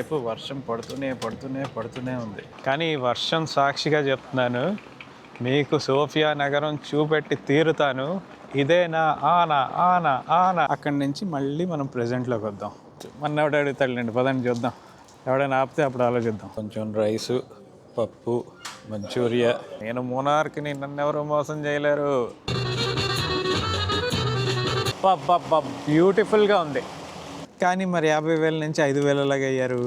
రేపు వర్షం పడుతూనే పడుతూనే పడుతూనే ఉంది. కానీ వర్షం సాక్షిగా చెప్తున్నాను మీకు సోఫియా నగరం చూపెట్టి తీరుతాను. ఇదే నా ఆన ఆన ఆన. అక్కడి నుంచి మళ్ళీ మనం ప్రెజెంట్లోకి వద్దాం. మన ఎవడ అడుగుతాడులేండి పదండి చూద్దాం. ఎవడైనా ఆపితే అప్పుడు ఆలోచిద్దాం. కొంచెం రైసు పప్పు మంచూరియా. నేను మూనార్కి నన్ను ఎవరు మోసం చేయలేరు. బ్యూటిఫుల్గా ఉంది. కానీ మరి యాభై వేల నుంచి ఐదు వేలలాగా అయ్యారు.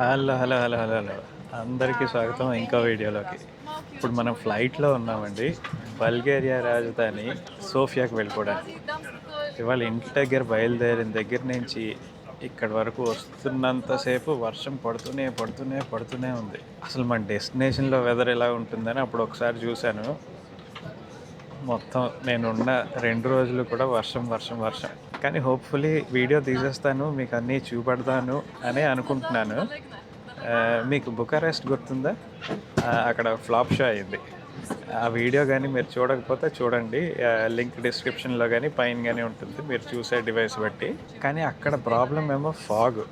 Hello hello hello hello hello. అందరికీ స్వాగతం ఇంకో వీడియోలోకి. ఇప్పుడు మనం ఫ్లైట్లో ఉన్నామండి బల్గేరియా రాజధాని సోఫియాకి వెళ్ళిపోవడానికి. ఇవాళ ఇంటి దగ్గర బయలుదేరిన దగ్గర నుంచి ఇక్కడ వరకు వస్తున్నంతసేపు వర్షం పడుతూనే పడుతూనే పడుతూనే ఉంది. అసలు మన డెస్టినేషన్లో వెదర్ ఎలా ఉంటుందని అప్పుడు ఒకసారి చూశాను. మొత్తం నేనున్న రెండు రోజులు కూడా వర్షం వర్షం వర్షం. కానీ హోప్ఫుల్లీ వీడియో తీసేస్తాను మీకు అన్నీ చూపెడతాను అని అనుకుంటున్నాను. మీకు మీకు బుకారెస్ట్ గుర్తుందా? అక్కడ ఫ్లాప్ షో అయింది. ఆ వీడియో కానీ మీరు చూడకపోతే చూడండి. లింక్ డిస్క్రిప్షన్లో కానీ పైన కానీ ఉంటుంది. మీరు చూసే డివైస్ బట్టి. కానీ అక్కడ ప్రాబ్లం ఏమో ఫాగ్.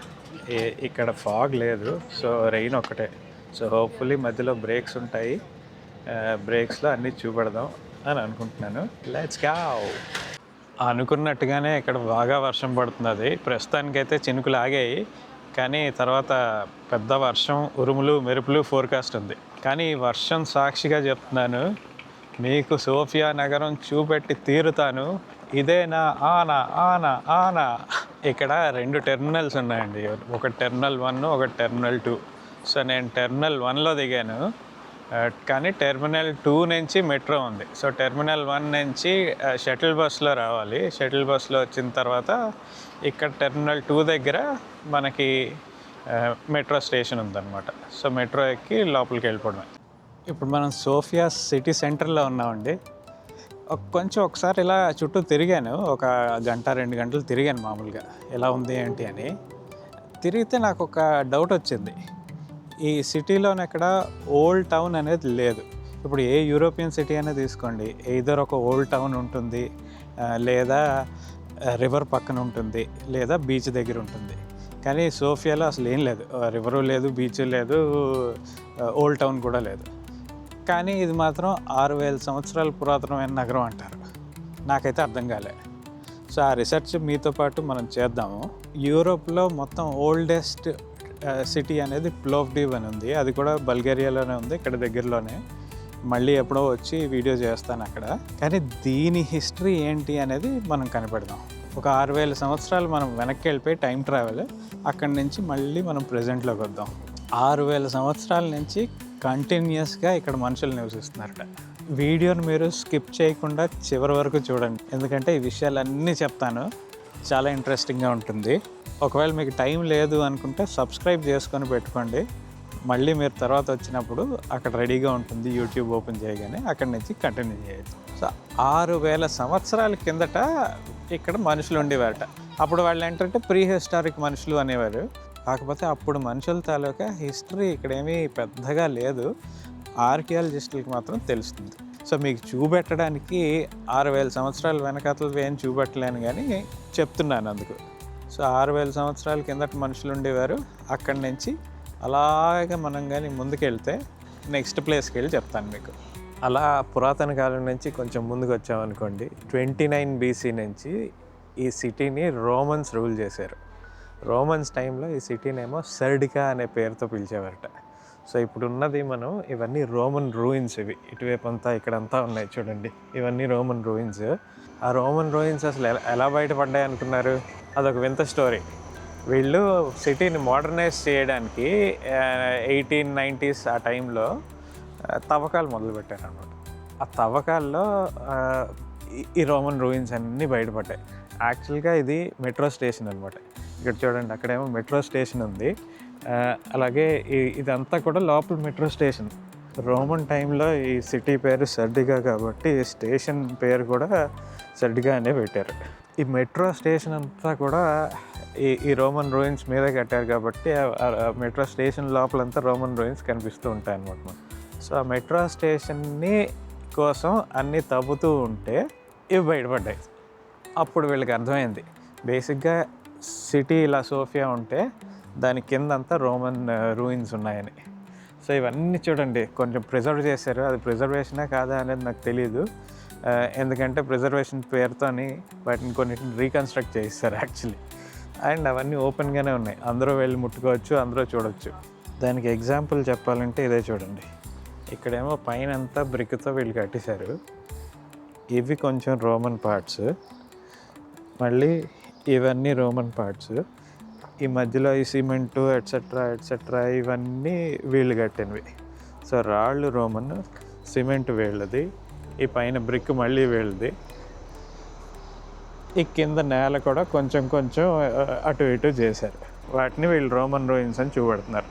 ఇక్కడ ఫాగ్ లేదు. సో రెయిన్ ఒకటే సో హోప్ఫుల్లీ మధ్యలో బ్రేక్స్ ఉంటాయి. బ్రేక్స్లో అన్నీ చూపెడదాం అని అనుకుంటున్నాను. లెట్స్ గావ్ అనుకున్నట్టుగానే ఇక్కడ బాగా వర్షం పడుతున్నది. ప్రస్తుతానికైతే చినుకులు ఆగాయి. కానీ తర్వాత పెద్ద వర్షం ఉరుములు మెరుపులు ఫోర్కాస్ట్ ఉంది. కానీ ఈ వర్షం సాక్షిగా చెప్తున్నాను మీకు సోఫియా నగరం చూపెట్టి తీరుతాను. ఇదే నా ఆన ఆన ఆన. ఇక్కడ రెండు టెర్మినల్స్ ఉన్నాయండి. ఒక టెర్మినల్ వన్ ఒక టెర్మినల్ టూ. సో నేను టెర్మినల్ వన్లో దిగాను. కానీ టెర్మినల్ టూ నుంచి మెట్రో ఉంది. సో టెర్మినల్ వన్ నుంచి షటిల్ బస్లో రావాలి. షటిల్ బస్లో వచ్చిన తర్వాత ఇక్కడ టెర్మినల్ టూ దగ్గర మనకి మెట్రో స్టేషన్ ఉందన్నమాట. సో మెట్రో ఎక్కి లోపలికి వెళ్ళిపోవడమే. ఇప్పుడు మనం సోఫియా సిటీ సెంటర్లో ఉన్నామండి. కొంచెం ఒకసారి ఇలా చుట్టూ తిరిగాను. ఒక గంట రెండు గంటలు తిరిగాను మామూలుగా. ఎలా ఉంది ఏంటి అని. తిరిగితే నాకు ఒక డౌట్ వచ్చింది. ఈ సిటీలోనే ఎక్కడ ఓల్డ్ టౌన్ అనేది లేదు. ఇప్పుడు ఏ యూరోపియన్ సిటీ అనేది తీసుకోండి. ఏదర్ ఒక ఓల్డ్ టౌన్ ఉంటుంది. లేదా రివర్ పక్కన ఉంటుంది. లేదా బీచ్ దగ్గర ఉంటుంది. కానీ సోఫియాలో అసలు ఏం లేదు. రివరు లేదు బీచ్ లేదు ఓల్డ్ టౌన్ కూడా లేదు. కానీ ఇది మాత్రం ఆరు వేల సంవత్సరాల పురాతనమైన నగరం అంటారు. నాకైతే అర్థం కాలే. సో ఆ రీసెర్చ్ మీతో పాటు మనం చేద్దాము. యూరోప్లో మొత్తం ఓల్డెస్ట్ సిటీ అనేది ప్లోవ్డీవ్ అని ఉంది. అది కూడా బల్గేరియాలోనే ఉంది ఇక్కడ దగ్గరలోనే. మళ్ళీ ఎప్పుడో వచ్చి వీడియో చేస్తాను అక్కడ. కానీ దీని హిస్టరీ ఏంటి అనేది మనం కనిపెడదాం. ఒక ఆరు వేల సంవత్సరాలు మనం వెనక్కి వెళ్ళిపోయి టైం ట్రావెల్ అక్కడి నుంచి మళ్ళీ మనం ప్రజెంట్లోకి వద్దాం. ఆరు వేల సంవత్సరాల నుంచి కంటిన్యూస్గా ఇక్కడ మనుషులు నివసిస్తున్నారట. వీడియోని మీరు స్కిప్ చేయకుండా చివరి వరకు చూడండి. ఎందుకంటే ఈ విషయాలన్నీ చెప్తాను. చాలా ఇంట్రెస్టింగ్గా ఉంటుంది. ఒకవేళ మీకు టైం లేదు అనుకుంటే సబ్స్క్రైబ్ చేసుకొని పెట్టుకోండి. మళ్ళీ మీరు తర్వాత వచ్చినప్పుడు అక్కడ రెడీగా ఉంటుంది యూట్యూబ్ ఓపెన్ చేయగానే అక్కడి నుంచి కంటిన్యూ చేయొచ్చు. సో ఆరు వేల సంవత్సరాల కిందట ఇక్కడ మనుషులు ఉండేవారట. అప్పుడు వాళ్ళు ఏంటంటే ప్రీ హిస్టారిక్ మనుషులు అనేవారు. కాకపోతే అప్పుడు మనుషుల తాలూకా హిస్టరీ ఇక్కడేమీ పెద్దగా లేదు. ఆర్కియాలజిస్టులకు మాత్రం తెలుస్తుంది. సో మీకు చూపెట్టడానికి ఆరు వేల సంవత్సరాల వెనకాతలు ఏం చూపెట్టలేను కానీ చెప్తున్నాను అందుకు. సో ఆరు వేల సంవత్సరాల కిందట మనుషులు ఉండేవారు అక్కడి నుంచి అలాగే మనం కానీ ముందుకెళ్తే నెక్స్ట్ ప్లేస్కి వెళ్ళి చెప్తాను మీకు. అలా పురాతన కాలం నుంచి కొంచెం ముందుకు వచ్చామనుకోండి ట్వంటీ నైన్ బీసీ నుంచి ఈ సిటీని రోమన్స్ రూల్ చేశారు. రోమన్స్ టైంలో ఈ సిటీనేమో సర్డికా అనే పేరుతో పిలిచేవారట. సో ఇప్పుడు ఉన్నది మనం ఇవన్నీ రోమన్ రూయిన్స్ ఇవి. ఇటువైపు అంతా ఇక్కడంతా ఉన్నాయి చూడండి. ఇవన్నీ రోమన్ రూయిన్స్. ఆ రోమన్ రోయిన్స్ అసలు ఎలా ఎలా బయటపడ్డాయి అనుకున్నారు? అదొక వింత స్టోరీ. వీళ్ళు సిటీని మోడర్నైజ్ చేయడానికి ఎయిటీన్ నైంటీస్ ఆ టైంలో తవ్వకాలు మొదలుపెట్టారు అనమాట ఆ తవ్వకాల్లో ఈ- రోమన్ రూయిన్స్ అన్నీ బయటపడ్డాయి. యాక్చువల్గా ఇది మెట్రో స్టేషన్ అనమాట ఇక్కడ చూడండి అక్కడేమో మెట్రో స్టేషన్ ఉంది. అలాగే ఇదంతా కూడా లోపల మెట్రో స్టేషన్. రోమన్ టైంలో ఈ సిటీ పేరు సర్డిగా కాబట్టి స్టేషన్ పేరు కూడా సర్డిగా అనే పెట్టారు. ఈ మెట్రో స్టేషన్ అంతా కూడా ఈ ఈ రోమన్ రూయిన్స్ మీదే కట్టారు కాబట్టి మెట్రో స్టేషన్ లోపలంతా రోమన్ రూయిన్స్ కనిపిస్తూ ఉంటాయి అన్నమాట సో ఆ మెట్రో స్టేషన్ని కోసం అన్నీ తవ్వుతూ ఉంటే ఇవి బయటపడ్డాయి. అప్పుడు వీళ్ళకి అర్థమైంది. బేసిక్గా సిటీ ఇలా సోఫియా ఉంటే దాని కింద అంతా రోమన్ రూయిన్స్ ఉన్నాయని. సో ఇవన్నీ చూడండి కొంచెం ప్రిజర్వ్ చేశారు. అది ప్రిజర్వేషనే కాదా అనేది నాకు తెలియదు ఎందుకంటే ప్రిజర్వేషన్ పేరుతోని వాటిని కొన్నిటిని రీకన్స్ట్రక్ట్ చేయిస్తారు యాక్చువల్లీ అండ్ అవన్నీ ఓపెన్గానే ఉన్నాయి. అందరూ వెళ్ళి ముట్టుకోవచ్చు అందరూ చూడవచ్చు దానికి ఎగ్జాంపుల్ చెప్పాలంటే ఇదే చూడండి. ఇక్కడేమో పైన అంతా బ్రిక్తో వీళ్ళు కట్టేశారు. ఇవి కొంచెం రోమన్ పార్ట్స్ మళ్ళీ ఇవన్నీ రోమన్ పార్ట్స్ ఈ మధ్యలో ఈ సిమెంటు ఎట్సెట్రా ఎట్సెట్రా ఇవన్నీ వీళ్ళు కట్టినవి. సో రాళ్ళు రోమన్ సిమెంట్ వీళ్ళది ఈ పైన బ్రిక్ మళ్ళీ వీళ్ళది. ఈ కింద నేల కూడా కొంచెం కొంచెం అటు ఇటు చేశారు. వాటిని వీళ్ళు రోమన్ రూయిన్స్ అని చూపెడుతున్నారు.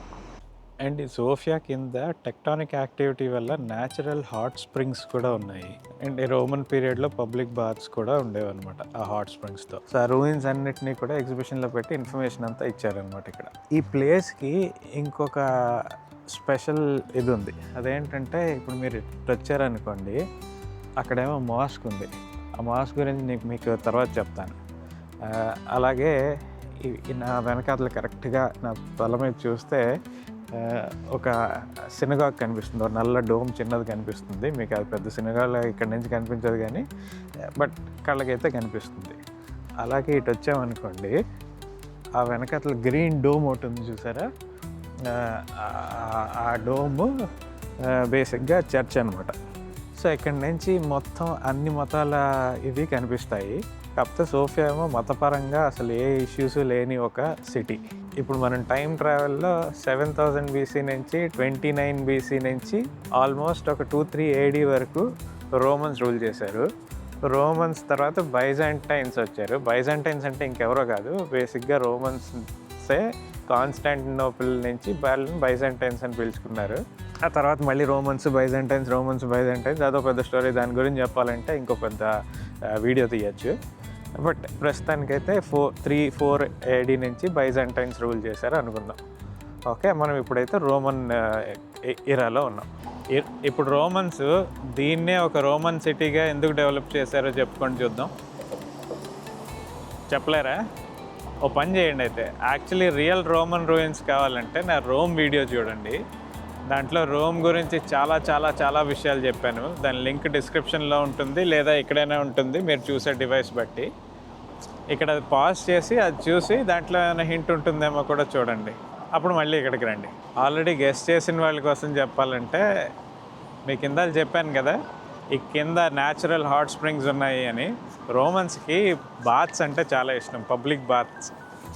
అండ్ ఈ సోఫియా కింద టెక్టానిక్ యాక్టివిటీ వల్ల న్యాచురల్ హాట్ స్ప్రింగ్స్ కూడా ఉన్నాయి. అండ్ ఈ రోమన్ పీరియడ్లో పబ్లిక్ బాత్స్ కూడా ఉండేవన్నమాట ఆ హాట్ స్ప్రింగ్స్తో. సో ఆ రూయిన్స్ అన్నిటినీ కూడా ఎగ్జిబిషన్లో పెట్టి ఇన్ఫర్మేషన్ అంతా ఇచ్చారనమాట ఇక్కడ. ఈ ప్లేస్కి ఇంకొక స్పెషల్ ఇది ఉంది. అదేంటంటే ఇప్పుడు మీరు వచ్చారనుకోండి అక్కడేమో మాస్క్ ఉంది. ఆ మాస్క్ గురించి నీకు మీకు తర్వాత చెప్తాను. అలాగే నా వెనకాతలు కరెక్ట్గా నా తల మీద చూస్తే ఒక సినగాగ్ కనిపిస్తుంది. ఒక నల్ల డోమ్ చిన్నది కనిపిస్తుంది. మీకు అది పెద్ద సినగాగ్ ఇక్కడ నుంచి కనిపించదు కానీ బట్ కళ్ళకైతే కనిపిస్తుంది. అలాగే ఇటు వచ్చామనుకోండి ఆ వెనకాతల గ్రీన్ డోమ్ ఒకటి ఉంది చూసారా? ఆ, డోమ్ బేసిక్గా చర్చ్ అనమాట సో ఇక్కడ నుంచి మొత్తం అన్ని మతాల ఇవి కనిపిస్తాయి. కాకపోతే సోఫియా ఏమో మతపరంగా అసలు ఏ ఇష్యూస్ లేని ఒక సిటీ. ఇప్పుడు మనం టైం ట్రావెల్లో సెవెన్ థౌజండ్ బీసీ నుంచి ట్వంటీ నైన్ బీసీ నుంచి ఆల్మోస్ట్ ఒక టూ త్రీ ఏడీ వరకు రోమన్స్ రూల్ చేశారు. రోమన్స్ తర్వాత బైజాంటైన్స్ వచ్చారు. బైజాంటైన్స్ అంటే ఇంకెవరో కాదు. బేసిక్గా రోమన్సే కాన్స్టాంటినోపుల్ నుంచి వాళ్ళని బైజాంటైన్స్ అని పిలుచుకున్నారు. ఆ తర్వాత మళ్ళీ రోమన్స్ బైజాంటైన్స్ రోమన్స్ బైజాంటైన్స్ అదో పెద్ద స్టోరీ. దాని గురించి చెప్పాలంటే ఇంకో పెద్ద వీడియో తీయచ్చు. బట్ ప్రస్తుతానికైతే ఫోర్ త్రీ ఫోర్ ఏడీ నుంచి బైజెంటైన్స్ రూల్ చేశారు అనుకుందాం. ఓకే మనం ఇప్పుడైతే రోమన్ ఇరాలో ఉన్నాం. ఇ- ఇప్పుడు రోమన్స్ దీన్నే ఒక రోమన్ సిటీగా ఎందుకు డెవలప్ చేశారో చెప్పుకొని చూద్దాం. చెప్పలేరా? ఓ పని చేయండి అయితే. యాక్చువల్లీ రియల్ రోమన్ రూయిన్స్ కావాలంటే నా రోమ్ వీడియో చూడండి. దాంట్లో రోమ్ గురించి చాలా చాలా చాలా విషయాలు చెప్పాను. దాని లింక్ డిస్క్రిప్షన్లో ఉంటుంది లేదా ఇక్కడైనా ఉంటుంది మీరు చూసే డివైస్ బట్టి. ఇక్కడ అది పాజ్ చేసి అది చూసి దాంట్లో ఏమైనా హింట్ ఉంటుందేమో కూడా చూడండి. అప్పుడు మళ్ళీ ఇక్కడికి రండి. ఆల్రెడీ గెస్ట్ చేసిన వాళ్ళ కోసం చెప్పాలంటే మీ కింద చెప్పాను కదా ఈ కింద న్యాచురల్ హాట్ స్ప్రింగ్స్ ఉన్నాయి అని. రోమన్స్కి బాత్స్ అంటే చాలా ఇష్టం పబ్లిక్ బాత్స్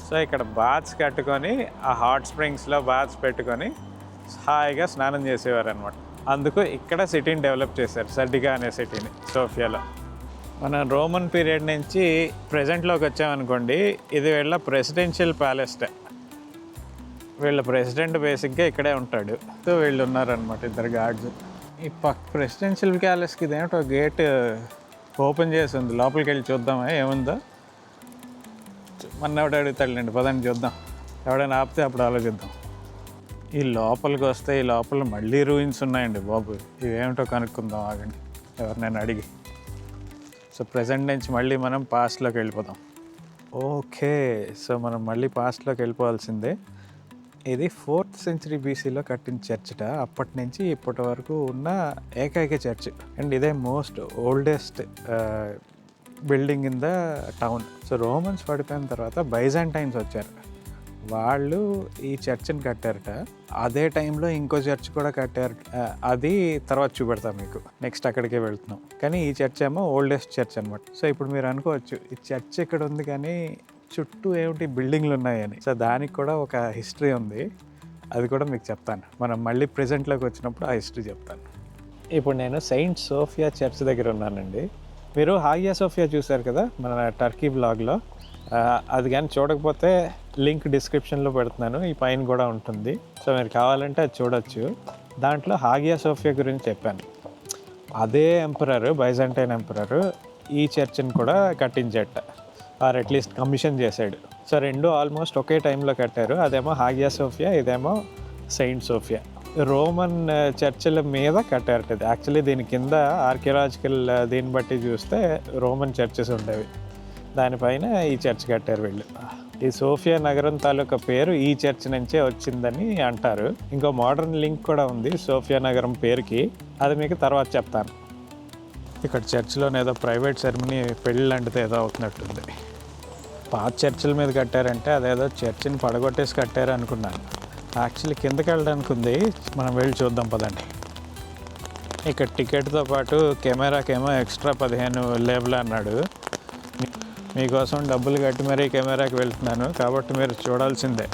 సో ఇక్కడ బాత్స్ కట్టుకొని ఆ హాట్ స్ప్రింగ్స్లో బాత్స్ పెట్టుకొని హాయిగా స్నానం చేసేవారు అనమాట అందుకు ఇక్కడ సిటీని డెవలప్ చేశారు సర్డిగా అనే సిటీని సోఫియాలో. మన రోమన్ పీరియడ్ నుంచి ప్రజెంట్లోకి వచ్చామనుకోండి ఇది వీళ్ళ ప్రెసిడెన్షియల్ ప్యాలెస్ వీళ్ళ ప్రెసిడెంట్ బేసిక్గా ఇక్కడే ఉంటాడు. సో వీళ్ళు ఉన్నారనమాట ఇద్దరు గార్డ్స్ ఈ పక్ ప్రెసిడెన్షియల్ ప్యాలెస్కి ఇదేమిటో గేట్ ఓపెన్ చేసి ఉంది. లోపలికి వెళ్ళి చూద్దామా ఏముందో? మన ఎవడు అడుగుతాడులేండి పదండి చూద్దాం. ఎవడైనా ఆపితే అప్పుడు ఆలోచిద్దాం. ఈ లోపలికి వస్తే ఈ లోపల మళ్ళీ రూయిన్స్ ఉన్నాయండి బాబు. ఇవేమిటో కనుక్కుందాం ఆగండి. ఎవరినైనా అడిగి. సో ప్రజెంట్ నుంచి మళ్ళీ మనం పాస్ట్లోకి వెళ్ళిపోదాం. ఓకే. సో మనం మళ్ళీ పాస్ట్లోకి వెళ్ళిపోవాల్సిందే. ఇది ఫోర్త్ సెంచరీ బీసీలో కట్టిన చర్చ్ట అప్పటి నుంచి ఇప్పటి వరకు ఉన్న ఏకైక చర్చ్ అండ్ ఇదే most oldest building in the town so Romans పడిపోయిన తర్వాత బైజాంటైన్స్ వచ్చారు. వాళ్ళు ఈ చర్చిని కట్టారట. అదే టైంలో ఇంకో చర్చ్ కూడా కట్టారు. అది తర్వాత చూపెడతాం మీకు. నెక్స్ట్ అక్కడికే వెళ్తున్నాం. కానీ ఈ చర్చ్ ఏమో ఓల్డెస్ట్ చర్చ్ అనమాట సో ఇప్పుడు మీరు అనుకోవచ్చు ఈ చర్చ్ ఇక్కడ ఉంది కానీ చుట్టూ ఏమిటి బిల్డింగ్లు ఉన్నాయని. సో దానికి కూడా ఒక హిస్టరీ ఉంది. అది కూడా మీకు చెప్తాను. మనం మళ్ళీ ప్రెజెంట్లోకి వచ్చినప్పుడు ఆ హిస్టరీ చెప్తాను. ఇప్పుడు నేను సెయింట్ సోఫియా చర్చ్ దగ్గర ఉన్నానండి. మీరు హాగియా సోఫియా చూశారు కదా మన టర్కీ బ్లాగ్లో అది కానీ చూడకపోతే లింక్ డిస్క్రిప్షన్లో పెడుతున్నాను ఈ పైన కూడా ఉంటుంది. సో మీరు కావాలంటే అది చూడొచ్చు. దాంట్లో హాగియా సోఫియా గురించి చెప్పాను. అదే ఎంపరర్ బైజంటైన్ ఎంపరర్ ఈ చర్చిని కూడా కట్టించట. ఆర్ అట్లీస్ట్ కమిషన్ చేశాడు. సో రెండు ఆల్మోస్ట్ ఒకే టైంలో కట్టారు. అదేమో హాగియా సోఫియా ఇదేమో సెయింట్ సోఫియా. రోమన్ చర్చిల మీద కట్టారట ఇది. యాక్చువల్లీ దీని కింద ఆర్కియలాజికల్ దీన్ని బట్టి చూస్తే రోమన్ చర్చెస్ ఉండేవి. దానిపైన ఈ చర్చ్ కట్టారు వీళ్ళు. ఈ సోఫియా నగరం తాలూకా పేరు ఈ చర్చ్ నుంచే వచ్చిందని అంటారు. ఇంకో మోడర్న్ లింక్ కూడా ఉంది సోఫియా నగరం పేరుకి. అది మీకు తర్వాత చెప్తాను. ఇక్కడ చర్చిలో ఏదో ప్రైవేట్ సెరమనీ పెళ్ళి లాంటిది ఏదో అవుతున్నట్టుంది. పాత చర్చిల మీద కట్టారంటే అదేదో చర్చిని పడగొట్టేసి కట్టారు అనుకున్నాను. యాక్చువల్లీ కిందకి వెళ్ళడానికి ఉంది. మనం వెళ్ళి చూద్దాం పదండి. ఇక్కడ టికెట్తో పాటు కెమెరాకేమో ఎక్స్ట్రా పదిహేను లేబుల్ అన్నాడు. మీకోసం డబ్బులు కట్టి మరీ కెమెరాకి వెళ్తున్నాను కాబట్టి మీరు చూడాల్సిందే.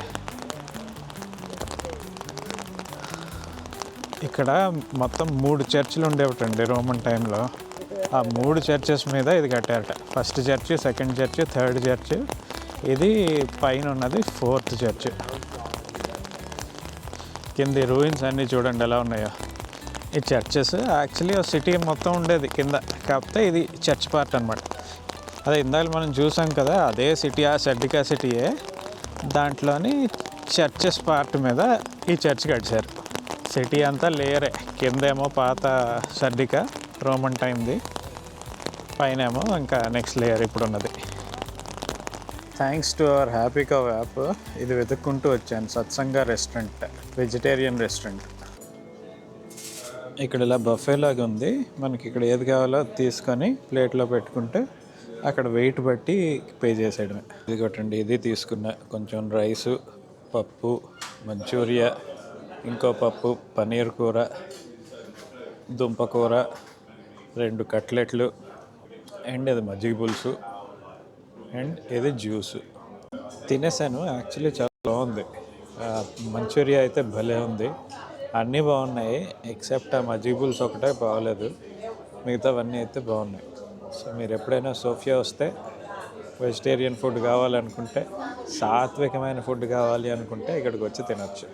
ఇక్కడ మొత్తం మూడు చర్చిలు ఉండేవటండి రోమన్ టైంలో. ఆ మూడు చర్చెస్ మీద ఇది కట్టారట. First church second church third church. ఇది పైన ఉన్నది ఫోర్త్ చర్చ్. కింద రూయిన్స్ అన్నీ చూడండి ఎలా ఉన్నాయో. ఈ చర్చెస్ యాక్చువల్లీ సిటీ మొత్తం ఉండేది కింద. కాకపోతే ఇది చర్చ్ పార్ట్ అనమాట అదే ఇందాక మనం చూసాం కదా అదే సిటీ ఆ సర్డికా సిటీయే దాంట్లోని చర్చెస్ పార్ట్ మీద ఈ చర్చ్ కట్టారు. సిటీ అంతా లేయరే కిందేమో పాత సర్డిక రోమన్ టైంది పైన ఏమో ఇంకా నెక్స్ట్ లేయర్ ఇప్పుడు ఉన్నది thanks to our happy cow app ఇది వెతుక్కుంటూ వచ్చాను. సత్సంగా రెస్టారెంట్ వెజిటేరియన్ రెస్టారెంట్ ఇక్కడ ఇలా బఫే లాగా ఉంది. మనకి ఇక్కడ ఏది కావాలో అది తీసుకొని ప్లేట్లో పెట్టుకుంటే అక్కడ వెయిట్ బట్టి పే చేసేయడమే. ఇది కొట్టండి ఇది తీసుకున్న కొంచెం రైసు పప్పు మంచూరియా ఇంకో పప్పు పన్నీర్ కూర దుంప కూర రెండు కట్లెట్లు అండ్ ఇది మజ్జిగ పులుసు అండ్ ఇది జ్యూస్ తినేసాను యాక్చువల్లీ చాలా బాగుంది. మంచూరియా అయితే భలే ఉంది. అన్నీ బాగున్నాయి ఎక్సెప్ట్ ఆ మజ్జిగ పులుసు ఒకటే బాగలేదు. మిగతావన్నీ అయితే బాగున్నాయి. సో మీరు ఎప్పుడైనా సోఫియా వస్తే వెజిటేరియన్ ఫుడ్ కావాలనుకుంటే సాత్వికమైన ఫుడ్ కావాలి అనుకుంటే ఇక్కడికి వచ్చి తినొచ్చు.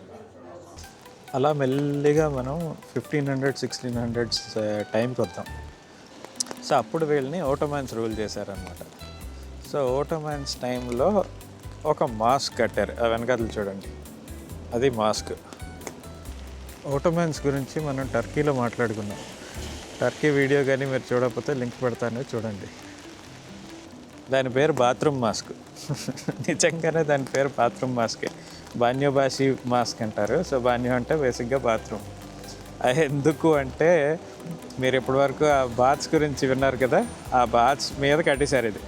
అలా మెల్లిగా మనం ఫిఫ్టీన్ హండ్రెడ్ సిక్స్టీన్ హండ్రెడ్స్ టైంకి వద్దాం. సో అప్పుడు వీళ్ళని ఓటోమాన్స్ రూల్ చేశారనమాట సో ఓటోమాన్స్ టైంలో ఒక మాస్క్ కట్టారు. ఆ వెనకాతలు చూడండి. అది మాస్క్. ఓటోమాన్స్ గురించి మనం టర్కీలో మాట్లాడుకున్నాం టర్కీ వీడియో కానీ మీరు చూడకపోతే లింక్ పెడతాను చూడండి. దాని పేరు బాత్రూమ్ మాస్క్. నిజంగానే దాని పేరు బాత్రూమ్ మాస్కే. బాన్యోబాషి మాస్క్ అంటారు. సో బాన్యో అంటే బేసిక్గా బాత్రూమ్. ఎందుకు అంటే మీరు ఇప్పటివరకు ఆ బాత్స్ గురించి విన్నారు కదా ఆ బాత్స్ మీద కట్టేశారు ఇది.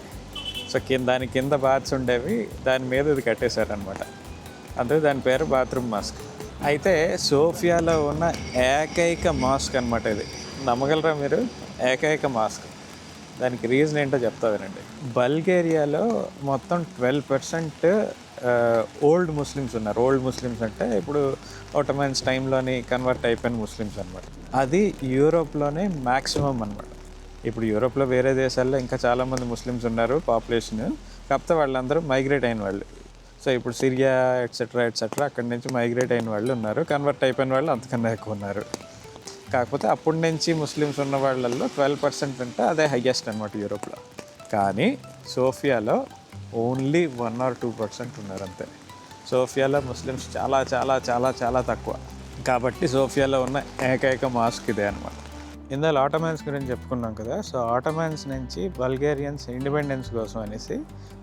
సో కింద దాని కింద బాత్స్ ఉండేవి దాని మీద ఇది కట్టేశారు అనమాట అందుకే దాని పేరు బాత్రూమ్ మాస్క్. అయితే సోఫియాలో ఉన్న ఏకైక మాస్క్ అనమాట ఇది. నమ్మగలరా మీరు? ఏకైక మాస్క్. దానికి రీజన్ ఏంటో చెప్తా వినండి. బల్గేరియాలో మొత్తం ట్వెల్వ్ పర్సెంట్ ఓల్డ్ ముస్లిమ్స్ ఉన్నారు. ఓల్డ్ ముస్లిమ్స్ అంటే ఇప్పుడు ఆటోమన్స్ టైంలోని కన్వర్ట్ అయిపోయిన ముస్లిమ్స్ అనమాట అది యూరోప్లోనే మ్యాక్సిమం అనమాట ఇప్పుడు యూరోప్లో వేరే దేశాల్లో ఇంకా చాలామంది ముస్లిమ్స్ ఉన్నారు పాపులేషన్. కాకపోతే వాళ్ళందరూ మైగ్రేట్ అయిన వాళ్ళు. సో ఇప్పుడు సిరియా ఎట్సెట్రా ఎట్సెట్రా అక్కడి నుంచి మైగ్రేట్ అయిన వాళ్ళు ఉన్నారు. కన్వర్ట్ అయిపోయిన వాళ్ళు అంతకన్నా ఎక్కువ ఉన్నారు. కాకపోతే అప్పటి నుంచి ముస్లిమ్స్ ఉన్న వాళ్ళల్లో ట్వెల్వ్ పర్సెంట్ అంటే అదే హయ్యెస్ట్ అనమాట యూరోప్లో. కానీ సోఫియాలో only one or two percent ఉన్నారు అంతే. సోఫియాలో ముస్లిమ్స్ చాలా చాలా చాలా చాలా తక్కువ. కాబట్టి సోఫియాలో ఉన్న ఏకైక మాస్క్ ఇదే అనమాట ఇందులో ఆటోమాన్స్ గురించి చెప్పుకున్నాం కదా సో ఆటోమాన్స్ నుంచి బల్గేరియన్స్ ఇండిపెండెన్స్ కోసం అనేసి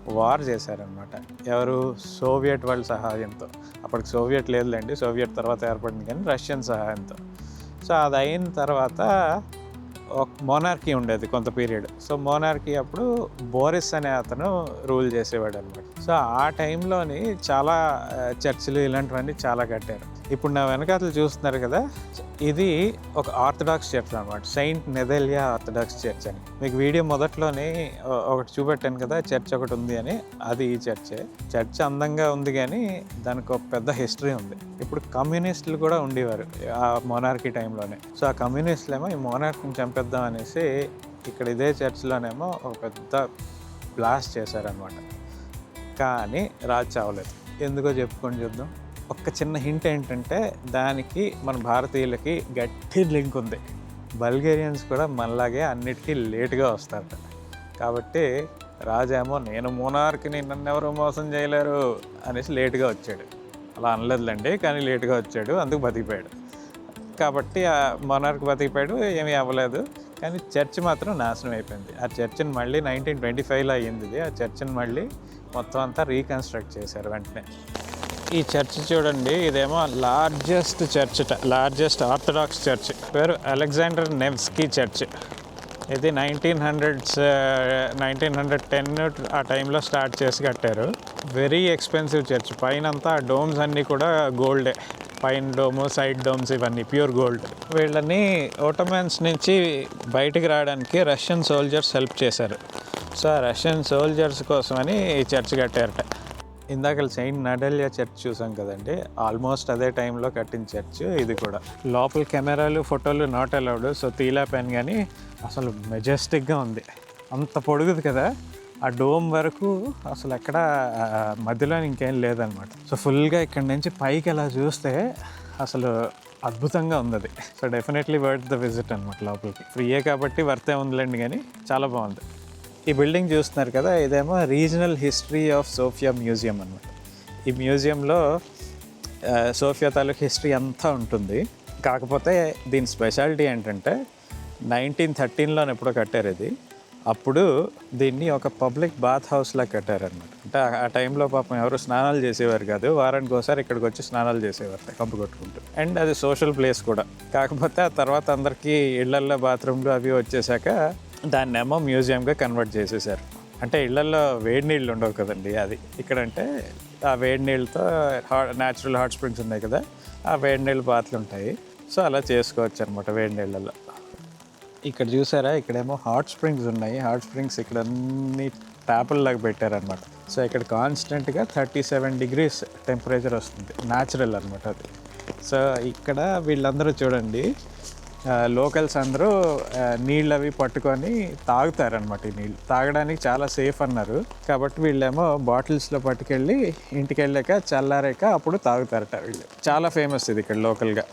వార్ చేశారనమాట ఎవరు? సోవియట్ వాళ్ళ సహాయంతో. అప్పటికి సోవియట్ లేదులేండి సోవియట్ తర్వాత ఏర్పడింది కానీ రష్యన్ సహాయంతో. సో అది అయిన తర్వాత ఒక మోనార్కీ ఉండేది కొంత పీరియడ్. సో మోనార్కీ అప్పుడు బోరిస్ అనే అతను రూల్ చేసేవాడు అనమాట సో ఆ టైంలోని చాలా చర్చిలు ఇలాంటివన్నీ చాలా కట్టారు. ఇప్పుడు నా వెనకాతలు చూస్తున్నారు కదా ఇది ఒక ఆర్థడాక్స్ చర్చ్ అనమాట సెయింట్ నెదెలియా ఆర్థడాక్స్ చర్చ్ అని. మీకు వీడియో మొదట్లోనే ఒకటి చూపెట్టాను కదా చర్చ్ ఒకటి ఉంది అని. అది ఈ చర్చే. చర్చ్ అందంగా ఉంది కానీ దానికి ఒక పెద్ద హిస్టరీ ఉంది. ఇప్పుడు కమ్యూనిస్టులు కూడా ఉండేవారు ఆ మొనార్కీ టైంలోనే. సో ఆ కమ్యూనిస్టులు ఏమో ఈ మొనార్కీని చంపేద్దాం అనేసి ఇక్కడ ఇదే చర్చ్లోనేమో ఒక పెద్ద బ్లాస్ట్ చేశారనమాట కానీ రాజు చావలేదు. ఎందుకో చెప్పుకొని చూద్దాం. ఒక్క చిన్న హింట్ ఏంటంటే దానికి మన భారతీయులకి గట్టి లింక్ ఉంది. బల్గేరియన్స్ కూడా మనలాగే అన్నిటికీ లేట్గా వస్తారట. కాబట్టి రాజేమో నేను మూనార్కిని నన్ను ఎవరు మోసం చేయలేరు అనేసి లేట్గా వచ్చాడు. అలా అనలేదులేండి కానీ లేట్గా వచ్చాడు అందుకు బతికిపోయాడు. కాబట్టి ఆ మొనార్క్ బతికిపోయాడు ఏమీ అవ్వలేదు. కానీ చర్చ్ మాత్రం నాశనం అయిపోయింది. ఆ చర్చిని మళ్ళీ నైన్టీన్ ట్వంటీ ఫైవ్లో అయ్యింది ఇది. ఆ చర్చిని మళ్ళీ మొత్తం అంతా రీకన్స్ట్రక్ట్ చేశారు వెంటనే. ఈ చర్చ్ చూడండి ఇదేమో largest church largest Orthodox church. పేరు అలెగ్జాండర్ నెవ్స్కీ చర్చ్. ఇది nineteen hundreds nineteen hundred ten ఆ టైంలో స్టార్ట్ చేసి కట్టారు. Very expensive church. పైన అంతా డోమ్స్ అన్నీ కూడా గోల్డే పైన డోము సైడ్ డోమ్స్ ఇవన్నీ ప్యూర్ గోల్డ్ వీళ్ళని ఓటోమెన్స్ నుంచి బయటికి రావడానికి రష్యన్ సోల్జర్స్ హెల్ప్ చేశారు. సో ఆ రష్యన్ సోల్జర్స్ కోసమని ఈ చర్చ్ కట్టారట. ఇందాక సెయింట్ నడల్య చర్చ్ చూసాం కదండి ఆల్మోస్ట్ అదే టైంలో కట్టిన చర్చ్ ఇది కూడా. లోపల కెమెరాలు ఫోటోలు నాట్ అలౌడ్ సో తీలేపాను కానీ అసలు మెజెస్టిక్గా ఉంది. అంత పొడుగుది కదా ఆ డోమ్ వరకు అసలు ఎక్కడ మధ్యలో ఇంకేం లేదనమాట. సో ఫుల్గా ఇక్కడ నుంచి పైకి అలా చూస్తే అసలు అద్భుతంగా ఉంది అది so definitely worth the visit అనమాట లోపలికి. ఫ్రీయే కాబట్టి వర్తే ఉందిలేండి కానీ చాలా బాగుంది. ఈ బిల్డింగ్ చూస్తున్నారు కదా ఇదేమో regional history of Sofia museum అనమాట ఈ మ్యూజియంలో సోఫియా తాలూకు హిస్టరీ అంతా ఉంటుంది. కాకపోతే దీని స్పెషాలిటీ ఏంటంటే నైన్టీన్ థర్టీన్లో ఎప్పుడో కట్టారు ఇది. అప్పుడు దీన్ని ఒక పబ్లిక్ బాత్ హౌస్లా కట్టారనమాట అంటే ఆ- ఆ టైంలో పాపం ఎవరు స్నానాలు చేసేవారు కాదు వారానికి ఒకసారి ఇక్కడికి వచ్చి స్నానాలు చేసేవారు కంపు కొట్టుకుంటూ. అండ్ అది సోషల్ ప్లేస్ కూడా. కాకపోతే ఆ తర్వాత అందరికీ ఇళ్ళల్లో బాత్రూమ్లు అవి వచ్చేసాక దాన్నేమో మ్యూజియంగా కన్వర్ట్ చేసేసారు అంటే ఇళ్ళలో వేడి నీళ్ళు ఉండవు కదండి అది. ఇక్కడంటే ఆ వేడి నీళ్ళతో హాట్ న్యాచురల్ హాట్ స్ప్రింగ్స్ ఉన్నాయి కదా ఆ వేడి నీళ్ళు బాతులు ఉంటాయి. సో అలా చేసుకోవచ్చు అనమాట వేడి నీళ్ళల్లో. ఇక్కడ చూసారా? ఇక్కడేమో హాట్ స్ప్రింగ్స్ ఉన్నాయి. హాట్ స్ప్రింగ్స్ ఇక్కడ అన్ని ట్యాపుల్లాగా పెట్టారనమాట సో ఇక్కడ కాన్స్టెంట్గా థర్టీ సెవెన్ డిగ్రీస్ టెంపరేచర్ వస్తుంది. న్యాచురల్ అనమాట అది. సో ఇక్కడ వీళ్ళందరూ చూడండి. లోకల్స్ అందరూ నీళ్ళు అవి పట్టుకొని తాగుతారనమాట ఈ నీళ్ళు. తాగడానికి చాలా సేఫ్ అన్నారు. కాబట్టి వీళ్ళేమో బాటిల్స్లో పట్టుకెళ్ళి ఇంటికి వెళ్ళాక చల్లారాక అప్పుడు తాగుతారట వీళ్ళు. చాలా ఫేమస్ ఇది ఇక్కడ లోకల్గా.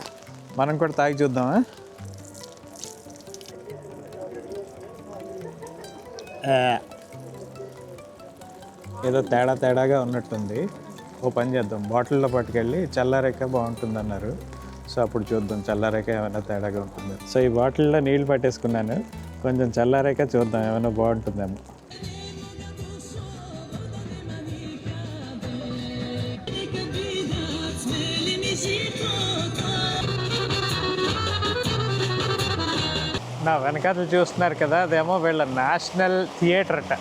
మనం కూడా తాగి చూద్దామా? ఏదో తేడా తేడాగా ఉన్నట్టుంది. ఓ పని చేద్దాం. బాటిల్లో పట్టుకెళ్ళి చల్లారేక బాగుంటుంది అన్నారు సో అప్పుడు చూద్దాం చల్లారాక ఏమైనా తేడాగా ఉంటుంది. సో ఈ బాటిల్లో నీళ్ళు పట్టేసుకున్నాను. కొంచెం చల్లారాక చూద్దాం ఏమైనా బాగుంటుందేమో. నా వెనకాతలు చూస్తున్నారు కదా అదేమో వీళ్ళ నేషనల్ థియేటర్ అట.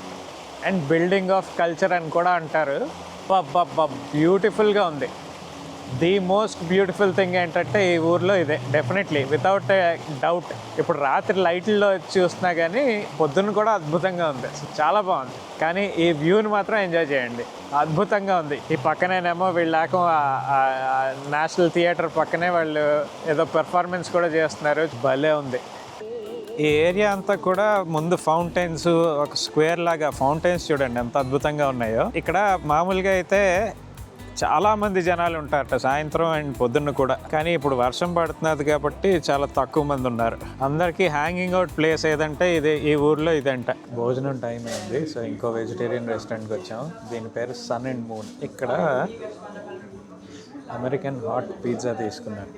అండ్ బిల్డింగ్ ఆఫ్ కల్చర్ అని కూడా అంటారు. బ్యూటిఫుల్గా ఉంది. ది మోస్ట్ బ్యూటిఫుల్ థింగ్ ఏంటంటే ఈ ఊర్లో ఇదే డెఫినెట్లీ వితౌట్ డౌట్ ఇప్పుడు రాత్రి లైట్లలో చూస్తున్నా కానీ పొద్దున్న కూడా అద్భుతంగా ఉంది. చాలా బాగుంది. కానీ ఈ వ్యూని మాత్రం ఎంజాయ్ చేయండి. అద్భుతంగా ఉంది. ఈ పక్కనేనేమో వీళ్ళకు నేషనల్ థియేటర్ పక్కనే వాళ్ళు ఏదో పెర్ఫార్మెన్స్ కూడా చేస్తున్నారు. భలే ఉంది. ఈ ఏరియా అంతా కూడా ముందు ఫౌంటైన్స్ ఒక స్క్వేర్ లాగా ఫౌంటైన్స్ చూడండి ఎంత అద్భుతంగా ఉన్నాయో. ఇక్కడ మామూలుగా అయితే చాలా మంది జనాలు ఉంటారట సాయంత్రం అండ్ పొద్దున్న కూడా. కానీ ఇప్పుడు వర్షం పడుతున్నది కాబట్టి చాలా తక్కువ మంది ఉన్నారు. అందరికీ హ్యాంగింగ్ అవుట్ ప్లేస్ ఏదంటే ఇది ఈ ఊర్లో ఇదంట. భోజనం టైం అయింది సో ఇంకో వెజిటేరియన్ రెస్టారెంట్కి వచ్చాం. దీని పేరు సన్ అండ్ మూన్ ఇక్కడ అమెరికన్ హాట్ పిజ్జా తీసుకున్నాను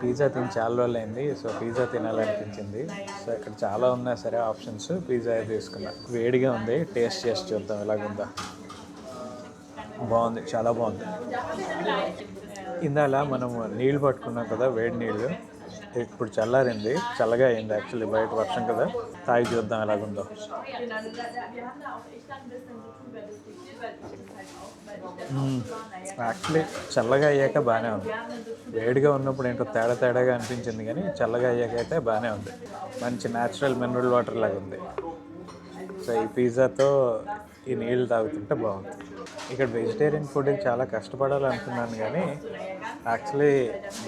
పిజ్జా తిని చాలా రోజులు అయింది సో పిజ్జా తినాలనిపించింది. సో ఇక్కడ చాలా ఉన్నాయి సరే ఆప్షన్స్ పిజ్జా తీసుకున్నా. వేడిగా ఉంది టేస్ట్ చేసి చూద్దాం ఎలాగుందా. బాగుంది చాలా బాగుంది. ఇందాల మనం నీళ్ళు పట్టుకున్నాం కదా వేడి నీళ్ళు ఇప్పుడు చల్లారింది చల్లగా అయింది యాక్చువల్లీ బయట వర్షం కదా. తాగి చూద్దాం ఎలాగుందో. యాక్చువల్లీ చల్లగా అయ్యాక బాగానే ఉంది. వేడిగా ఉన్నప్పుడు ఏంటో తేడా తేడాగా అనిపించింది కానీ చల్లగా అయ్యాక అయితే బాగానే ఉంది. మంచి న్యాచురల్ మినరల్ వాటర్ లాగా ఉంది. సో ఈ పిజ్జాతో ఈ నీళ్ళు తాగుతుంటే బాగుంది ఇక్కడ వెజిటేరియన్ ఫుడ్ చాలా కష్టపడాలనుకున్నాను కానీ యాక్చువల్లీ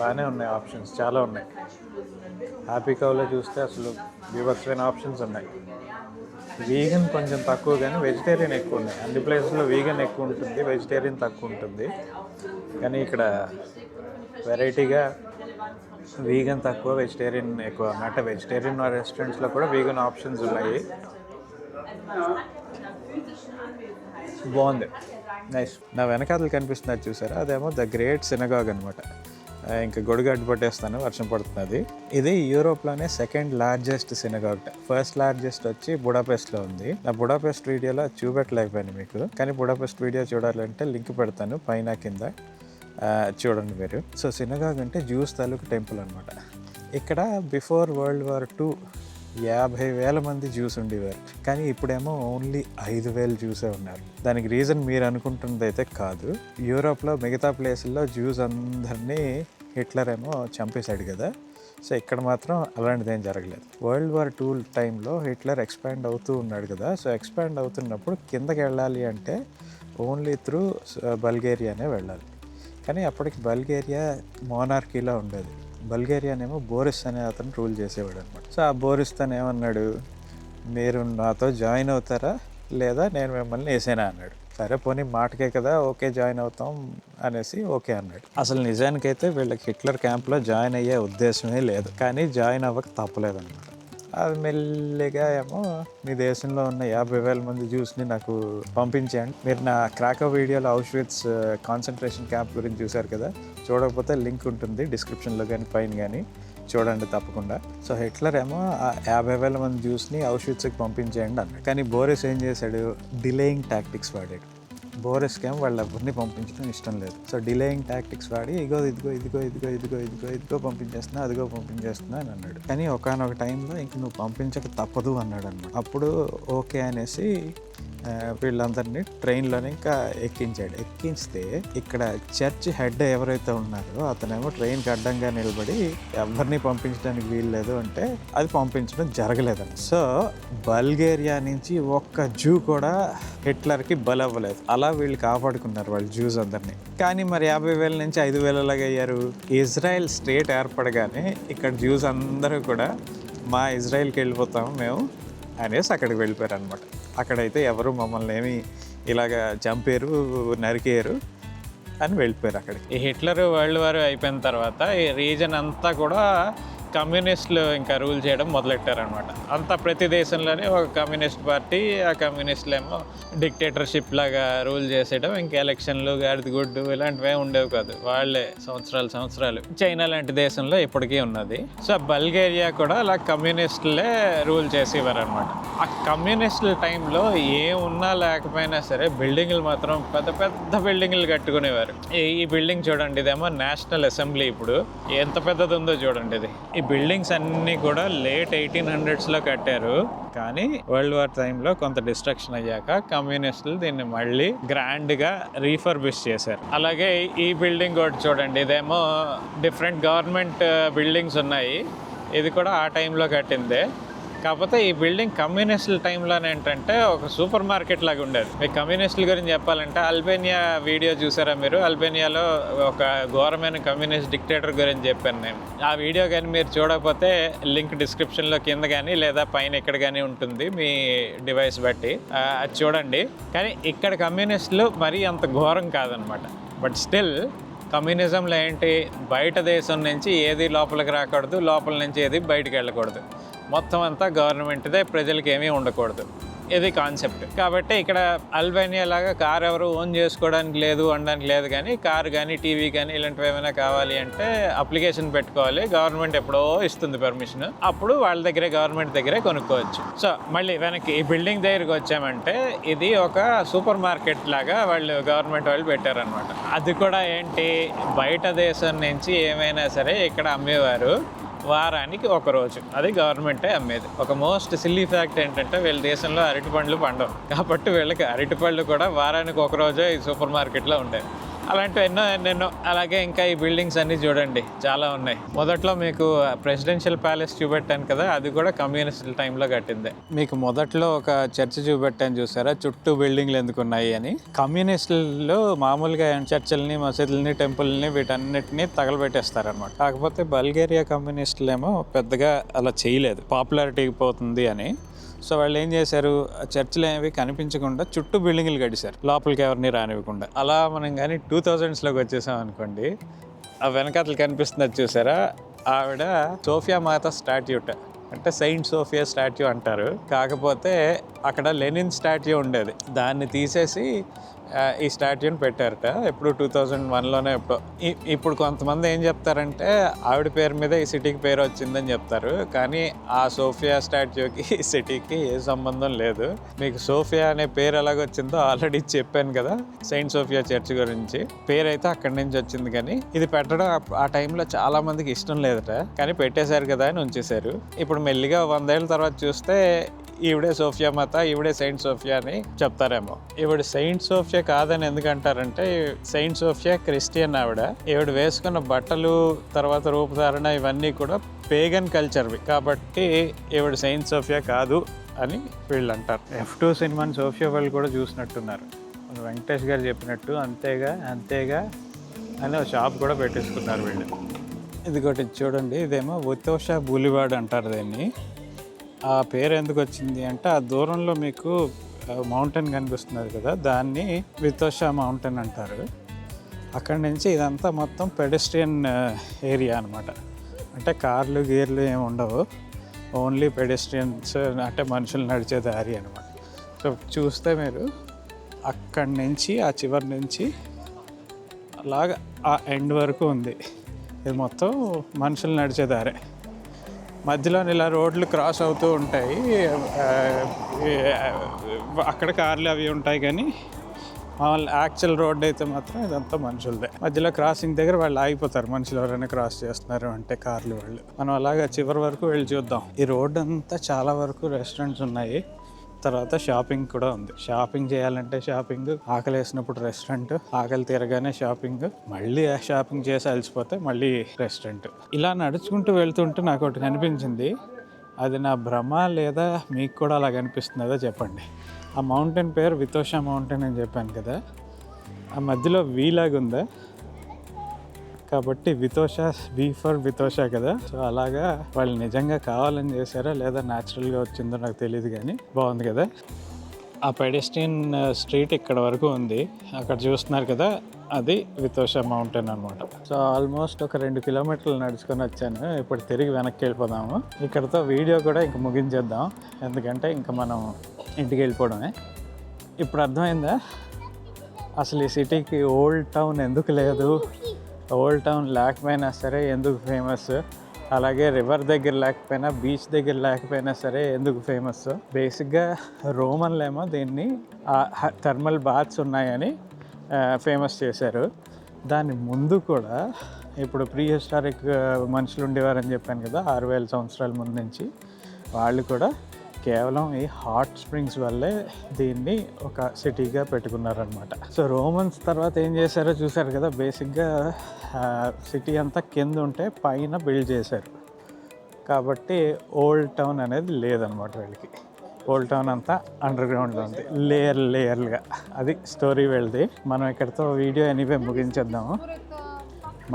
బాగానే ఉన్నాయి ఆప్షన్స్ చాలా ఉన్నాయి. హ్యాపీ కౌలో చూస్తే అసలు వివత్సమైన ఆప్షన్స్ ఉన్నాయి. వీగన్ కొంచెం తక్కువ కానీ వెజిటేరియన్ ఎక్కువ ఉన్నాయి. అన్ని ప్లేసెస్లో వీగన్ ఎక్కువ ఉంటుంది వెజిటేరియన్ తక్కువ ఉంటుంది. కానీ ఇక్కడ వెరైటీగా వీగన్ తక్కువ వెజిటేరియన్ ఎక్కువ అంటే వెజిటేరియన్ రెస్టారెంట్స్లో కూడా వీగన్ ఆప్షన్స్ ఉన్నాయి. బాగుంది. నైస్ నా వెనకాతలు కనిపిస్తున్నది చూసారా? అదేమో ద గ్రేట్ సినగాగ్ అనమాట ఇంకా గొడుగు పట్టేస్తాను వర్షం పడుతున్నది. ఇది యూరోప్లోనే second largest synagogue first largest వచ్చి బుడాపెస్ట్లో ఉంది. నా బుడాపెస్ట్ వీడియోలో చూపెట్టలేకపోయాను మీకు. కానీ బుడాపెస్ట్ వీడియో చూడాలంటే లింక్ పెడతాను పైన కింద. చూడండి మీరు. సో సినగాగ్ అంటే జ్యూస్ తాలూకు టెంపుల్ అనమాట ఇక్కడ బిఫోర్ వరల్డ్ వార్ టూ యాభై వేల మంది జ్యూస్ ఉండేవారు. కానీ ఇప్పుడేమో ఓన్లీ ఐదు వేలు జ్యూసే ఉన్నారు. దానికి రీజన్ మీరు అనుకుంటున్నది అయితే కాదు. యూరోప్లో మిగతా ప్లేసుల్లో జ్యూస్ అందరినీ హిట్లర్ ఏమో చంపేశాడు కదా. సో ఇక్కడ మాత్రం అలాంటిది ఏం జరగలేదు. వరల్డ్ వార్ టూ టైంలో హిట్లర్ ఎక్స్పాండ్ అవుతూ ఉన్నాడు కదా. సో ఎక్స్పాండ్ అవుతున్నప్పుడు కిందకి వెళ్ళాలి అంటే ఓన్లీ త్రూ బల్గేరియానే వెళ్ళాలి. కానీ అప్పటికి బల్గేరియా మోనార్కీలో ఉండేది. బల్గేరియానేమో బోరిస్ అనే అతను రూల్ చేసేవాడు అనమాట సో ఆ బోరిస్ తను ఏమన్నాడు మీరు నాతో జాయిన్ అవుతారా? లేదా నేను మిమ్మల్ని వేసేనా? అన్నాడు. సరే పోనీ మాటకే కదా ఓకే జాయిన్ అవుతాం అనేసి ఓకే అన్నాడు. అసలు నిజానికైతే వీళ్ళకి హిట్లర్ క్యాంప్లో జాయిన్ అయ్యే ఉద్దేశమే లేదు కానీ జాయిన్ అవ్వక తప్పలేదన్నమాట అది మెల్లిగా ఏమో మీ దేశంలో ఉన్న యాభై వేల మంది జ్యూస్ని నాకు పంపించండి మీరు నా క్రాకో వీడియోలో అవుష్విట్స్ కాన్సన్ట్రేషన్ క్యాంప్ గురించి చూశారు కదా? చూడకపోతే లింక్ ఉంటుంది డిస్క్రిప్షన్లో కానీ పైన కానీ. చూడండి తప్పకుండా. సో హిట్లర్ ఏమో ఆ యాభై వేల మంది జ్యూస్ని ఔషిత్స్కి పంపించేయండి అన్నాడు. కానీ బోరిస్ ఏం చేశాడు? డిలేయింగ్ టాక్టిక్స్ వాడాడు. బోరెస్కేం ఏమో వాళ్ళు ఎవరిని పంపించడం ఇష్టం లేదు. సో డిలేయింగ్ టాక్టిక్స్ వాడి ఇగో ఇదిగో ఇదిగో ఇదిగో ఇదిగో ఇదిగో ఇదిగో పంపించేస్తున్నా అదిగో పంపించేస్తున్నా అని అన్నాడు. కానీ ఒకనొక టైంలో ఇంక నువ్వు పంపించక తప్పదు అన్నాడు అనమాట అప్పుడు ఓకే అనేసి వీళ్ళందరినీ ట్రైన్లోనే ఇంకా ఎక్కించాడు. ఎక్కించితే ఇక్కడ చర్చ్ హెడ్ ఎవరైతే ఉన్నారో అతనేమో ట్రైన్కి అడ్డంగా నిలబడి ఎవరిని పంపించడానికి వీల్లేదు అంటే అది పంపించడం జరగలేదని సో బల్గేరియా నుంచి ఒక్క జూ కూడా హిట్లర్కి బలవ్వలేదు. అలా వీళ్ళు కాపాడుకున్నారు వాళ్ళు జూస్ అందరినీ. కానీ మరి యాభై వేల నుంచి ఐదు వేలలాగా అయ్యారు. ఇజ్రాయెల్ స్టేట్ ఏర్పడగానే ఇక్కడ జ్యూస్ అందరూ కూడా మా ఇజ్రాయెల్కి వెళ్ళిపోతాము మేము. అనేసి అక్కడికి వెళ్ళిపోయారు అనమాట అక్కడైతే ఎవరు మమ్మల్ని ఏమి ఇలాగ చంపారు నరికేయరు అని వెళ్ళిపోయారు అక్కడికి. ఈ హిట్లర్ వరల్డ్ వార్ అయిపోయిన తర్వాత ఈ రీజన్ అంతా కూడా కమ్యూనిస్టులు ఇంకా రూల్ చేయడం మొదలెట్టారనమాట అంతా ప్రతి దేశంలోనే ఒక కమ్యూనిస్ట్ పార్టీ ఆ కమ్యూనిస్టులు ఏమో డిక్టేటర్షిప్ లాగా రూల్ చేసేయడం ఇంకా ఎలక్షన్లు గాడిద గుడ్డు ఇలాంటివే ఉండేవి కాదు. వాళ్ళే సంవత్సరాలు సంవత్సరాలు. చైనా లాంటి దేశంలో ఇప్పటికీ ఉన్నది. సో బల్గేరియా కూడా అలా కమ్యూనిస్టులే రూల్ చేసేవారు అనమాట ఆ కమ్యూనిస్టుల టైంలో ఏమున్నా లేకపోయినా సరే బిల్డింగ్లు మాత్రం పెద్ద పెద్ద బిల్డింగ్లు కట్టుకునేవారు. ఈ బిల్డింగ్ చూడండి ఇదేమో నేషనల్ అసెంబ్లీ ఇప్పుడు. ఎంత పెద్దది ఉందో చూడండి ఇది. ఈ బిల్డింగ్స్ అన్నీ కూడా లేట్ ఎయిటీన్ హండ్రెడ్స్లో కట్టారు. కానీ వరల్డ్ వార్ టైంలో కొంత డిస్ట్రక్షన్ అయ్యాక కమ్యూనిస్టులు దీన్ని మళ్ళీ గ్రాండ్గా రీఫర్బిష్ చేశారు. అలాగే ఈ బిల్డింగ్ ఒకటి చూడండి ఇదేమో డిఫరెంట్ గవర్నమెంట్ బిల్డింగ్స్ ఉన్నాయి. ఇది కూడా ఆ టైంలో కట్టిందే. కాకపోతే ఈ బిల్డింగ్ కమ్యూనిస్టుల టైంలో ఏంటంటే ఒక సూపర్ మార్కెట్ లాగా ఉండేది. మీకు కమ్యూనిస్టుల గురించి చెప్పాలంటే అల్బేనియా వీడియో చూసారా మీరు? అల్బేనియాలో ఒక ఘోరమైన కమ్యూనిస్ట్ డిక్టేటర్ గురించి చెప్పాను నేను. ఆ వీడియో కానీ మీరు చూడకపోతే లింక్ డిస్క్రిప్షన్లో కింద కానీ లేదా పైన ఇక్కడ కానీ ఉంటుంది మీ డివైస్ బట్టి. అది చూడండి. కానీ ఇక్కడ కమ్యూనిస్టులు మరీ అంత ఘోరం కాదనమాట. బట్ స్టిల్ కమ్యూనిజంలో ఏంటి? బయట దేశం నుంచి ఏది లోపలికి రాకూడదు లోపల నుంచి ఏది బయటికి వెళ్ళకూడదు. మొత్తం అంతా గవర్నమెంట్దే ప్రజలకి ఏమీ ఉండకూడదు. ఇది కాన్సెప్ట్. కాబట్టి ఇక్కడ అల్బేనియా లాగా కార్ ఎవరు ఓన్ చేసుకోవడానికి లేదు అనడానికి లేదు కానీ కార్ కానీ టీవీ కానీ ఇలాంటివి ఏమైనా కావాలి అంటే అప్లికేషన్ పెట్టుకోవాలి. గవర్నమెంట్ ఎప్పుడో ఇస్తుంది పర్మిషన్. అప్పుడు వాళ్ళ దగ్గరే గవర్నమెంట్ దగ్గరే కొనుక్కోవచ్చు. సో మళ్ళీ వెనక్కి ఈ బిల్డింగ్ దగ్గరికి వచ్చామంటే ఇది ఒక సూపర్ మార్కెట్ లాగా వాళ్ళు గవర్నమెంట్ వాళ్ళు పెట్టారనమాట అది కూడా ఏంటి? బయట దేశం నుంచి ఏమైనా సరే ఇక్కడ అమ్మేవారు. వారానికి ఒక రోజు. అది గవర్నమెంటే అమ్మేది. ఒక మోస్ట్ సిల్లీ ఫ్యాక్ట్ ఏంటంటే వీళ్ళ దేశంలో అరటి పండ్లు పండవు. కాబట్టి వీళ్ళకి అరటి పళ్ళు కూడా వారానికి ఒక రోజే ఈ సూపర్ మార్కెట్లో ఉండేవి అలాంటివి ఎన్నో ఎన్నెన్నో. అలాగే ఇంకా ఈ బిల్డింగ్స్ అన్నీ చూడండి చాలా ఉన్నాయి. మొదట్లో మీకు ప్రెసిడెన్షియల్ ప్యాలెస్ చూపెట్టాను కదా అది కూడా కమ్యూనిస్ట్ టైంలో కట్టిందే. మీకు మొదట్లో ఒక చర్చ్ చూపెట్టాను చూసారా? చుట్టూ బిల్డింగ్లు ఎందుకు ఉన్నాయి అని. కమ్యూనిస్టులు మామూలుగా చర్చిల్ని మసీదుల్ని టెంపుల్ని వీటన్నిటిని తగలబెట్టేస్తారనమాట కాకపోతే బల్గేరియా కమ్యూనిస్టులు ఏమో పెద్దగా అలా చేయలేదు. పాపులారిటీ పోతుంది అని. సో వాళ్ళు ఏం చేశారు? ఆ చర్చిలు ఏవి కనిపించకుండా చుట్టూ బిల్డింగ్లు కట్టేశారు. లోపలికి ఎవరిని రానివ్వకుండా. అలా మనం కానీ టూ థౌజండ్స్లోకి వచ్చేసాం అనుకోండి ఆ వెనకాతలు కనిపిస్తున్నది చూసారా? ఆవిడ సోఫియా మాత స్టాట్యూట్ అంటే సెయింట్ సోఫియా స్టాట్యూ అంటారు. కాకపోతే అక్కడ లెనిన్ స్టాట్యూ ఉండేది. దాన్ని తీసేసి ఈ స్టాట్యూని పెట్టారట. ఎప్పుడు టూ థౌజండ్ వన్లోనే ఎప్పుడు. ఇప్పుడు కొంతమంది ఏం చెప్తారంటే ఆవిడ పేరు మీద ఈ సిటీకి పేరు వచ్చిందని చెప్తారు. కానీ ఆ సోఫియా స్టాట్యూకి ఈ సిటీకి ఏ సంబంధం లేదు. మీకు సోఫియా అనే పేరు ఎలాగొచ్చిందో ఆల్రెడీ చెప్పాను కదా సెయింట్ సోఫియా చర్చ్ గురించి. పేరు అయితే అక్కడి నుంచి వచ్చింది కానీ ఇది పెట్టడం ఆ- ఆ టైంలో చాలా మందికి ఇష్టం లేదట. కానీ పెట్టేశారు కదా అని ఉంచేశారు. ఇప్పుడు మెల్లిగా వందేళ్ళ తర్వాత చూస్తే ఈవిడే సోఫియా మాత ఈవిడే సెయింట్ సోఫియా అని చెప్తారేమో. ఈవిడ సెయింట్ సోఫియా కాదని ఎందుకంటారంటే సెయింట్ సోఫియా క్రిస్టియన్ ఆవిడ. ఈవిడ వేసుకున్న బట్టలు తర్వాత రూపధారణ ఇవన్నీ కూడా పేగన్ కల్చర్వి కాబట్టి ఈవిడ సెయింట్ సోఫియా కాదు అని వీళ్ళు అంటారు ఎఫ్ టూ సినిమాని సోఫియా వాళ్ళు కూడా చూసినట్టున్నారు. వెంకటేష్ గారు చెప్పినట్టు అంతేగా అంతేగా అని ఒక షాప్ కూడా పెట్టేసుకున్నారు వీళ్ళు. ఇది ఒకటి చూడండి ఇదేమో ఉత్తోష బూలివాడ్ అంటారు దీన్ని. ఆ పేరు ఎందుకు వచ్చింది అంటే ఆ దూరంలో మీకు మౌంటైన్ కనిపిస్తున్నది కదా దాన్ని వితోషా మౌంటైన్ అంటారు. అక్కడి నుంచి ఇదంతా మొత్తం పెడెస్ట్రియన్ ఏరియా అనమాట అంటే కార్లు గీర్లు ఏమి ఉండవు. ఓన్లీ పెడెస్ట్రియన్స్ అంటే మనుషులు నడిచే దారి అనమాట సో చూస్తే మీరు అక్కడి నుంచి ఆ చివరి నుంచి అలాగ ఆ ఎండ్ వరకు ఉంది. ఇది మొత్తం మనుషులు నడిచే దారే. మధ్యలో ఇలా రోడ్లు క్రాస్ అవుతూ ఉంటాయి. అక్కడ కార్లు అవి ఉంటాయి కానీ మామూలు యాక్చువల్ రోడ్ అయితే మాత్రం ఇదంతా మనుషులదే. మధ్యలో క్రాసింగ్ దగ్గర వాళ్ళు ఆగిపోతారు. మనుషులు ఎవరైనా క్రాస్ చేస్తున్నారు అంటే కార్లు వాళ్ళు. మనం అలాగా చివరి వరకు వెళ్ళి చూద్దాం. ఈ రోడ్ అంతా చాలా వరకు రెస్టారెంట్స్ ఉన్నాయి. తర్వాత షాపింగ్ కూడా ఉంది. షాపింగ్ చేయాలంటే షాపింగ్ ఆకలి వేసినప్పుడు రెస్టారెంట్ ఆకలి తీరగానే షాపింగ్ మళ్ళీ షాపింగ్ చేసి అలసిపోతే మళ్ళీ రెస్టారెంట్. ఇలా నడుచుకుంటూ వెళ్తుంటే నాకు ఒకటి కనిపించింది. అది నా భ్రమ లేదా మీకు కూడా అలా కనిపిస్తుందో చెప్పండి. ఆ మౌంటైన్ పేరు వితోషా మౌంటైన్ అని చెప్పాను కదా. ఆ మధ్యలో వీలాగా ఉందా కాబట్టి వితోషా బీ ఫర్ వితోషా కదా. సో అలాగా వాళ్ళు నిజంగా కావాలని చేశారా లేదా న్యాచురల్గా వచ్చిందో నాకు తెలియదు కానీ బాగుంది కదా. ఆ పెడెస్ట్రియన్ స్ట్రీట్ uh, ఇక్కడ వరకు ఉంది. అక్కడ చూస్తున్నారు కదా అది వితోషా మౌంటైన్ అనమాట సో ఆల్మోస్ట్ ఒక రెండు కిలోమీటర్లు నడుచుకొని వచ్చాను. ఇప్పుడు తిరిగి వెనక్కి వెళ్ళిపోదాము. ఇక్కడతో వీడియో కూడా ఇంక ముగించేద్దాం. ఎందుకంటే ఇంకా మనం ఇంటికి వెళ్ళిపోవడమే. ఇప్పుడు అర్థమైందా? అసలు ఈ సిటీకి ఓల్డ్ టౌన్ ఎందుకు లేదు? ఓల్డ్ టౌన్ లేకపోయినా సరే ఎందుకు ఫేమస్? అలాగే రివర్ దగ్గర లేకపోయినా బీచ్ దగ్గర లేకపోయినా సరే ఎందుకు ఫేమస్? బేసిక్గా రోమన్లేమో దీన్ని థర్మల్ బాత్స్ ఉన్నాయని ఫేమస్ చేశారు. దాని ముందు కూడా ఇప్పుడు ప్రీ హిస్టారిక్ మనుషులు ఉండేవారని చెప్పాను కదా ఆరు వేల సంవత్సరాల ముందు నుంచి వాళ్ళు కూడా కేవలం ఈ హాట్ స్ప్రింగ్స్ వల్లే దీన్ని ఒక సిటీగా పెట్టుకున్నారనమాట సో రోమన్స్ తర్వాత ఏం చేశారో చూసారు కదా బేసిక్గా సిటీ అంతా కింద ఉంటే పైన బిల్డ్ చేశారు. కాబట్టి ఓల్డ్ టౌన్ అనేది లేదనమాట వీళ్ళకి. ఓల్డ్ టౌన్ అంతా అండర్ గ్రౌండ్లో ఉంది. లేయర్ లేయర్లుగా అది స్టోరీ వెళ్ది మనం ఇక్కడితో వీడియో ఎనీవే ముగించేద్దాము.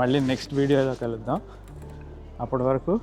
మళ్ళీ నెక్స్ట్ వీడియోలో కలుద్దాం. అప్పటి వరకు